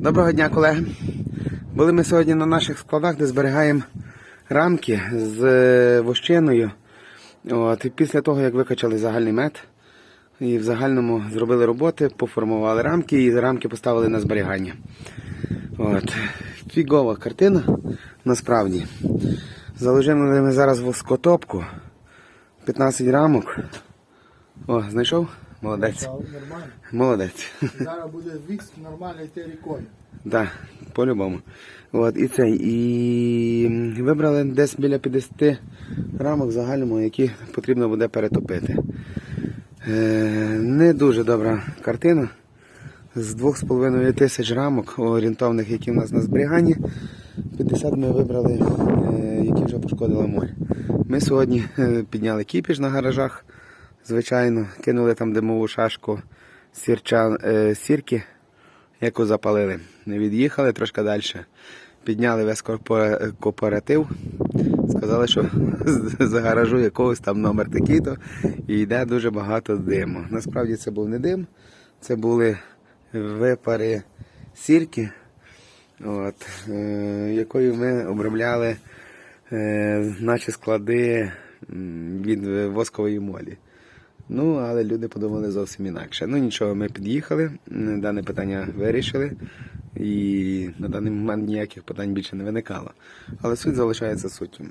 Доброго дня, колеги. Були ми сьогодні на наших складах, де зберігаємо рамки з е, вощиною. От, і після того, як викачали загальний мед, і в загальному зробили роботи, поформували рамки і рамки поставили на зберігання. От. Фігова картина насправді. Заложили ми зараз воскотопку. 15 рамок. О, знайшов? Молодець. Нормально. Молодець. Зараз буде вікс нормально йти рікою. Так, по-любому. От, і це. І вибрали десь біля 50 рамок в загальному, які потрібно буде перетопити. Е, не дуже добра картина. З 2,5 тисяч рамок орієнтовних, які в нас на зберіганні, 50 ми вибрали, е, які вже пошкодила моль. Ми сьогодні е, підняли кіпіш на гаражах, звичайно, кинули там димову шашку сірча, е, сірки, яку запалили. Не від'їхали трошки далі. Підняли весь кооператив. Сказали, що з- з гаражу якогось там номер такий-то і йде дуже багато диму. Насправді це був не дим, це були випари сірки, от, е, якою ми обробляли е, наші склади від воскової молі. Ну, але люди подумали зовсім інакше. Ну нічого, ми під'їхали, дане питання вирішили, і на даний момент ніяких питань більше не виникало. Але суть залишається суттю.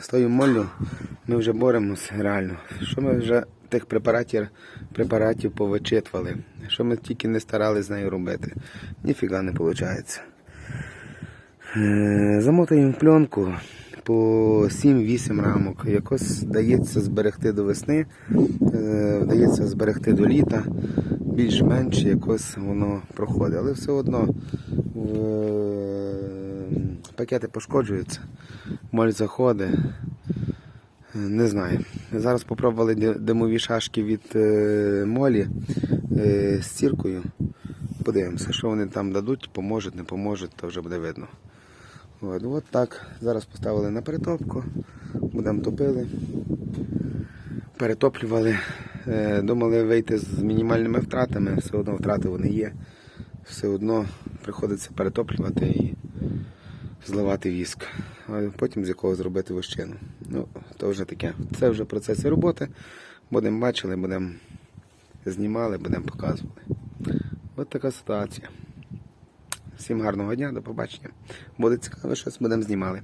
З тою моллю ми вже боремося реально. Що ми вже тих препаратів, препаратів повичитували, що ми тільки не старались з нею робити. Ніфіга не виходить. Е, Замотаємо пленку по 7-8 рамок. Якось вдається зберегти до весни, е, вдається зберегти до літа. Більш-менш якось воно проходить. Але все одно е, пакети пошкоджуються, моль заходить. Е, Не знаю. Зараз спробували димові шашки від молі з ціркою. Подивимося, що вони там дадуть, поможуть, не поможуть, то вже буде видно. От, от так. Зараз поставили на перетопку, будемо топили, перетоплювали. Е, Думали вийти з мінімальними втратами, все одно втрати вони є. Все одно приходиться перетоплювати і зливати віск. А потім з якого зробити вощину. Ну, то вже таке. Це вже процеси роботи. Будемо бачили, будемо знімали, будемо показували. От така ситуація. Всім гарного дня, до побачення. Буде цікаво, щось будемо знімали.